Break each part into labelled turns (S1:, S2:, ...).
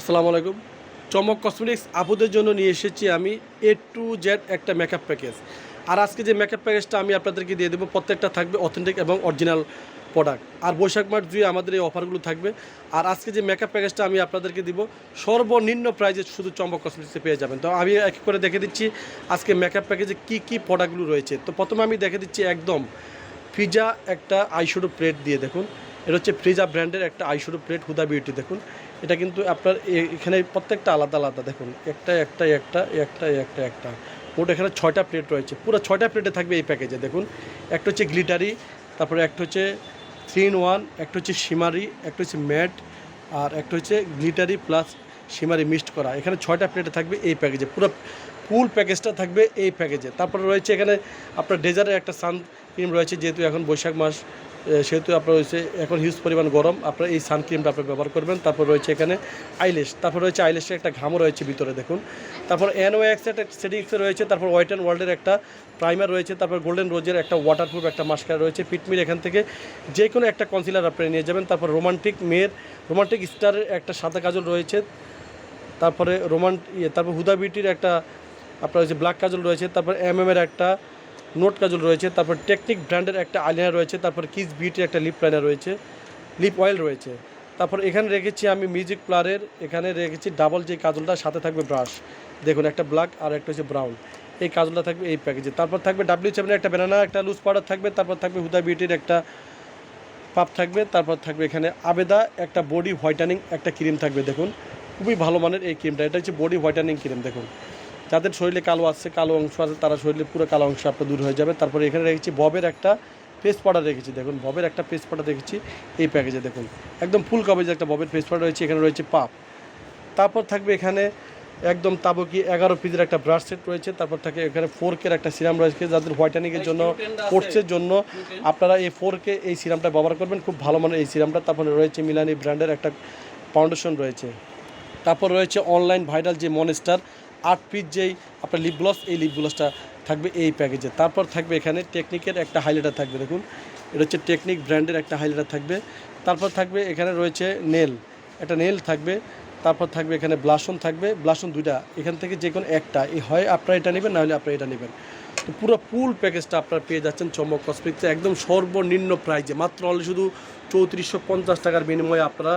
S1: আসসালামু আলাইকুম। চমক কসমেটিক্স আপুদের জন্য নিয়ে এসেছি আমি এ টু জেড একটা মেকআপ প্যাকেজ আর আজকে যে মেকআপ প্যাকেজটা আমি আপনাদেরকে দিয়ে দেবো, প্রত্যেকটা থাকবে অথেন্টিক এবং অরিজিনাল প্রোডাক্ট আর বৈশাখ মাস জুয়ে আমাদের এই অফারগুলো থাকবে। আর আজকে যে মেকআপ প্যাকেজটা আমি আপনাদেরকে দিব, সর্বনিম্ন প্রাইজে শুধু চমক কসমেটিক্সে পেয়ে যাবেন। তো আমি এক করে দেখে দিচ্ছি আজকে মেকআপ প্যাকেজে কী কী প্রোডাক্টগুলো রয়েছে। তো প্রথমে আমি দেখে দিচ্ছি একদম ফিজা একটা আইশ্যাডো প্লেট দিয়ে দেখুন। এটা হচ্ছে ফ্রিজা ব্র্যান্ডের একটা আইশ্যাডো প্লেট হুদা বিউটি দেখুন। এটা কিন্তু আপনার এখানে প্রত্যেকটা আলাদা আলাদা, দেখুন, একটা একটা একটা একটা একটা একটা। মোট এখানে ছয়টা প্লেট রয়েছে। পুরো ছয়টা প্লেটে থাকবে এই প্যাকেজে, দেখুন। একটা হচ্ছে গ্লিটারি, তারপরে একটা হচ্ছে থ্রি ইন ওয়ান, একটা হচ্ছে সিমারি একটা হচ্ছে ম্যাট, আর একটা হচ্ছে গ্লিটারি প্লাস সিমারি মিক্সড করা। এখানে ছয়টা প্লেটে থাকবে এই প্যাকেজে। পুরো ফুল প্যাকেজটা থাকবে এই প্যাকেজে। তারপরে রয়েছে এখানে আপনার ডেজারের একটা সান ক্রিম রয়েছে, যেহেতু এখন বৈশাখ মাস সেহেতু আপনার রয়েছে এখন হিউজ পরিমাণ গরম। আপনার এই সানক্রিমটা আপনি ব্যবহার করবেন। তারপর রয়েছে এখানে আইলেশ তারপর রয়েছে আইলেশের একটা ঘামও রয়েছে ভিতরে, দেখুন। তারপর এনও এক্স একটা সেটিংসে রয়েছে। তারপর হোয়াইট অ্যান্ড ওয়ার্ল্ডের একটা প্রাইমার রয়েছে। তারপর গোল্ডেন রোজের একটা ওয়াটারপ্রুফ একটা মাস্কার রয়েছে। পিটমির এখান থেকে যে কোনো একটা কনসিলার আপনি নিয়ে যাবেন। তারপর রোমান্টিক মেয়ের রোমান্টিক স্টারের একটা সাদা কাজল রয়েছে। তারপরে রোমান ইয়ে তারপর হুদা বিউটির একটা আপনার হচ্ছে ব্ল্যাক কাজল রয়েছে। তারপর এম এর একটা নোট কাজল রয়েছে, তারপর টেকনিক ব্র্যান্ডের একটা আইলাইনার রয়েছে, তারপর কিস বিউটির একটা লিপ লাইনার রয়েছে, লিপ অয়েল রয়েছে। তারপর এখানে রেখেছি আমি মিউজিক প্লারের, এখানে রেখেছি ডাবল যে কাজলটা, সাথে থাকবে ব্রাশ। দেখুন, একটা ব্ল্যাক আর একটা হচ্ছে ব্রাউন। এই কাজলটা থাকবে এই প্যাকেজে। তারপর থাকবে ডাব্লিউ সেভেনের একটা ব্যানানা একটা লুজ পাউডার থাকবে, তারপর থাকবে হুদা বিউটির একটা পাপ থাকবে, তারপর থাকবে এখানে আবেদা, একটা বডি হোয়াইটানিং একটা ক্রিম থাকবে, দেখুন। খুবই ভালো মানের এই ক্রিমটা এটা হচ্ছে বডি হোয়াইটানিং ক্রিম দেখুন। যাদের শরীরে কালো আছে, কালো অংশ আছে, তারা শরীরে পুরো কালো অংশ আপনার দূর হয়ে যাবে। তারপরে এখানে রেখেছি ববের একটা ফেস পাউডার রেখেছি। দেখুন, ববের একটা ফেস পাউডার রেখেছি এই প্যাকেজে দেখুন। একদম ফুল কভারেজ একটা ববের ফেস পাউডার রয়েছে, এখানে রয়েছে পাপ। তারপর থাকবে এখানে একদম তাবকি এগারো পিসের একটা ব্রাশ সেট রয়েছে। তারপর থাকে এখানে ফোর কের একটা সিরাম রয়েছে, যাদের হোয়াইটানিংয়ের জন্য কোর্সের জন্য আপনারা এই ফোর কে এই সিরামটা ব্যবহার করবেন। খুব ভালো মানের এই সিরামটা তারপরে রয়েছে মিলানি ব্র্যান্ডের একটা ফাউন্ডেশন রয়েছে। তারপর রয়েছে অনলাইন ভাইরাল যে মনেস্টার আট পিস যেই আপনার লিপ গ্লস এই লিপ গ্লসটা থাকবে এই প্যাকেজে তারপর থাকবে এখানে টেকনিকের একটা হাইলাইটার থাকবে, দেখুন। এটা হচ্ছে টেকনিক ব্র্যান্ডের একটা হাইলাইটার থাকবে। তারপর থাকবে এখানে রয়েছে নেল একটা নেল থাকবে। তারপর থাকবে এখানে ব্লাসন থাকবে। ব্লাসন দুইটা, এখান থেকে যে কোনো একটা। এই হয় আপনারা এটা নেবেন নাহলে আপনারা এটা নেবেন। তো পুরো ফুল প্যাকেজটা আপনারা পেয়ে যাচ্ছেন চমক কসমেটিক্সে একদম সর্বনিম্ন প্রাইজে মাত্র অনলি শুধু চৌত্রিশশো পঞ্চাশ টাকার বিনিময়ে আপনারা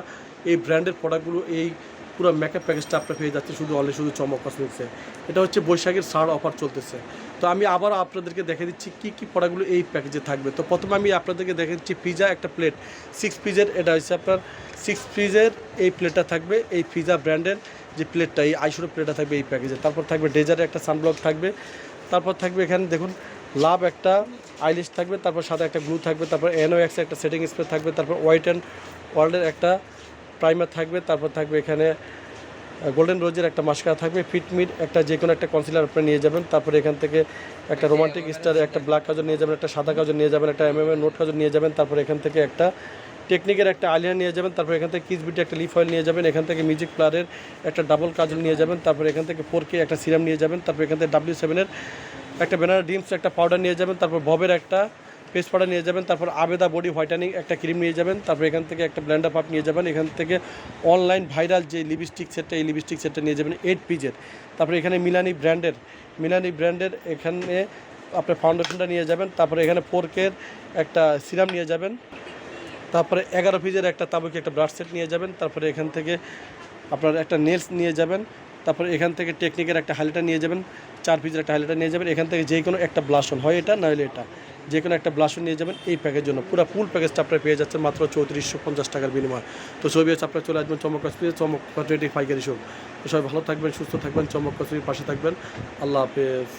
S1: এই ব্র্যান্ডের প্রোডাক্টগুলো এই পুরো মেকআপ প্যাকেজটা আপনার পেয়ে যাচ্ছে, শুধু অনলি শুধু চমক কসমেটিক্সে এটা হচ্ছে বৈশাখের ছাড় অফার চলতেছে। তো আমি আবারও আপনাদেরকে দেখে দিচ্ছি কী কী প্রোডাক্টগুলো এই প্যাকেজে থাকবে। তো প্রথমে আমি আপনাদেরকে দেখে দিচ্ছি পিজা একটা প্লেট সিক্স পিজের এটা হচ্ছে আপনার সিক্স পিজের এই প্লেটটা থাকবে, এই পিজা ব্র্যান্ডের যে প্লেটটা এই আইসোর প্লেটটা থাকবে এই প্যাকেজে তারপর থাকবে ডেজারের একটা সানব্লক থাকবে। তারপর থাকবে এখানে দেখুন লাভ একটা আইলিশ থাকবে, তারপর সাদা একটা গ্লু থাকবে, তারপর এনও এক্স একটা সেটিং স্প্রে থাকবে, তারপর হোয়াইট অ্যান্ড ওয়ার্ল্ডের একটা প্রাইমার থাকবে, তারপর থাকবে এখানে গোল্ডেন রোজের একটা মাস্কারা থাকবে ফিটমিট একটা যে কোনো একটা কনসিলার আপনি নিয়ে যাবেন, তারপরে এখান থেকে একটা রোমান্টিক স্টার একটা ব্ল্যাক কাজল নিয়ে যাবেন, একটা সাদা কাজল নিয়ে যাবেন, একটা এম এম নোট কাজল নিয়ে যাবেন, তারপরে এখান থেকে একটা টেকনিকের একটা আলিয়া নিয়ে যাবেন, তারপর এখান থেকে কিস বিটি একটা লিফ অয়েল নিয়ে যাবেন, এখান থেকে মিউজিক প্লারের একটা ডাবল কাজল নিয়ে যাবেন, তারপর এখান থেকে ফোর কে একটা সিরাম নিয়ে যাবেন, তারপর এখান থেকে ডাব্লিউ সেভেনের একটা ব্যানার ডিমস একটা পাউডার নিয়ে যাবেন, তারপর ভবের একটা পেস্ট পাউডার নিয়ে যাবেন, তারপর আবেদা বডি হোয়াইটানিং একটা ক্রিম নিয়ে যাবেন, তারপর এখান থেকে একটা ব্ল্যান্ডার পাপ নিয়ে যাবেন, এখান থেকে অনলাইন ভাইরাল যে লিপস্টিক সেটটা, এই লিপস্টিক সেটটা নিয়ে যাবেন এইট পিজের তারপরে এখানে মিলানি ব্র্যান্ডের মিলানি ব্র্যান্ডের এখানে আপনার ফাউন্ডেশনটা নিয়ে যাবেন, তারপরে এখানে ফোর কের একটা সিরাম নিয়ে যাবেন, তারপরে এগারো পিজের একটা তাবুকি একটা ব্রাশ সেট নিয়ে যাবেন, তারপরে এখান থেকে আপনার একটা নেলস নিয়ে যাবেন, তারপরে এখান থেকে টেকনিকের একটা হাইলাইটার নিয়ে যাবেন, চার পিজের একটা হাইলাইটার নিয়ে যাবেন, এখান থেকে যে কোনো একটা ব্লাশন হয় এটা নইলে এটা। যে কোনো একটা ব্লাশন নিয়ে যাবেন, এই প্যাকেজের জন্য। পুরো ফুল প্যাকেজটা আপনারা পেয়ে যাচ্ছেন মাত্র চৌত্রিশশো পঞ্চাশ টাকার বিনিময়। তো ছবি আছে আপনারা চলে আসবেন চমক কাশ্মীর চমক পাইকারি শোক সবাই ভালো থাকবেন, সুস্থ থাকবেন চমক কাশ্মীর পাশে থাকবেন। আল্লাহ হাফেজ।